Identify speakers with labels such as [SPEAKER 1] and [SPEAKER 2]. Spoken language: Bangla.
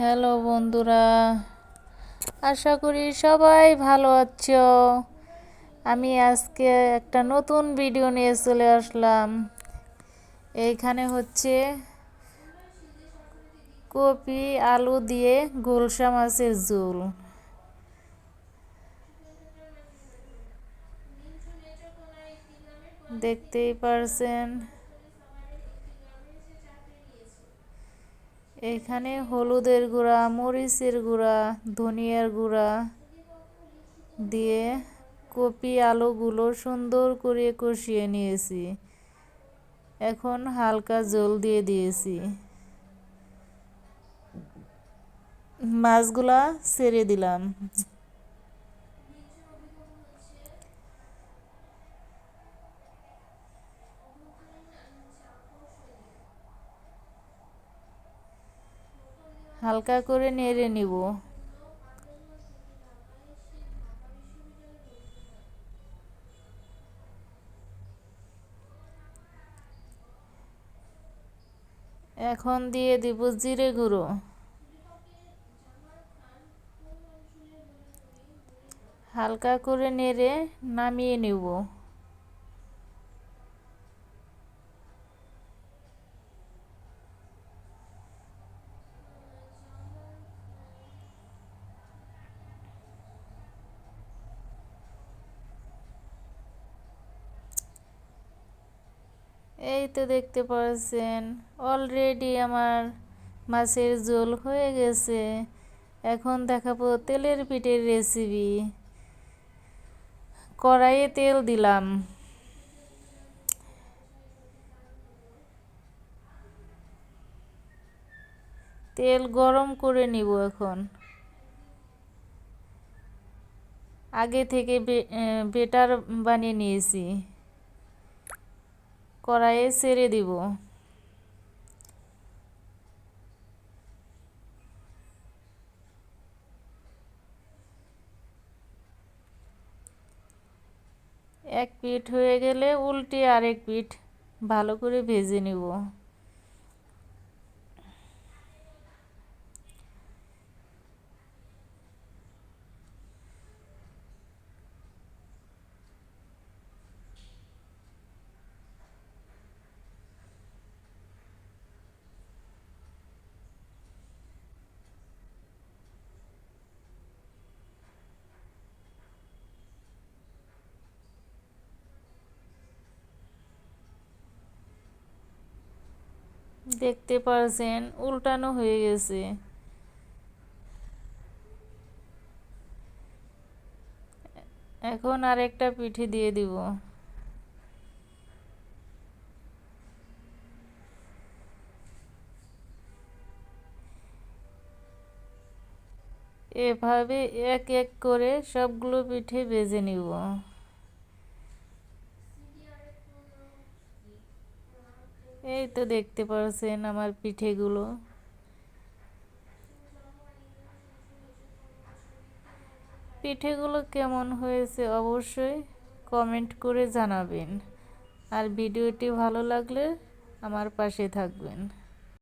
[SPEAKER 1] হ্যালো বন্ধুরা, আশা করি সবাই ভালো আছো। আমি আজকে একটা নতুন ভিডিও নিয়ে চলে আসলাম। এইখানে হচ্ছে কপি আলু দিয়ে গোলসা মাছের ঝোল। দেখতেই পারছেন। এখানে হলুদের গুঁড়া, মরিচের গুঁড়া, ধনিয়ার গুঁড়া দিয়ে কপি আলুগুলো সুন্দর করে কষিয়ে নিয়েছি। এখন হালকা জল দিয়ে দিয়েছি। মাছগুলা ছেড়ে দিলাম। হালকা করে নেড়ে নিব। এখন দিয়ে দিব জিরে গুঁড়ো। হালকা করে নেড়ে নামিয়ে নেব। এই তো দেখতে পাচ্ছেন অলরেডি আমার মাছের ঝোল হয়ে গেছে। এখন দেখাবো তেলের পিঠের রেসিপি কড়াইয়ে তেল দিলাম। তেল গরম করে নিব এখন। আগে থেকে বেটার বানিয়ে নিয়েছি। কড়াইয়ে ছেড়ে দিব। এক পিঠ হয়ে গেলে উল্টে আরেক পিঠ ভালো করে ভেজে নিব। দেখতে পারছেন, উল্টানো হয়ে গেছে। এখন আরেকটা পিঠে দিয়ে দিব। এভাবে এক এক করে সবগুলো পিঠে বেজে নিব। এই তো দেখতে পাচ্ছেন আমার পিঠেগুলো। পিঠেগুলো কেমন হয়েছে অবশ্যই কমেন্ট করে জানাবেন। আর ভিডিওটি ভালো লাগলে আমার পাশে থাকবেন।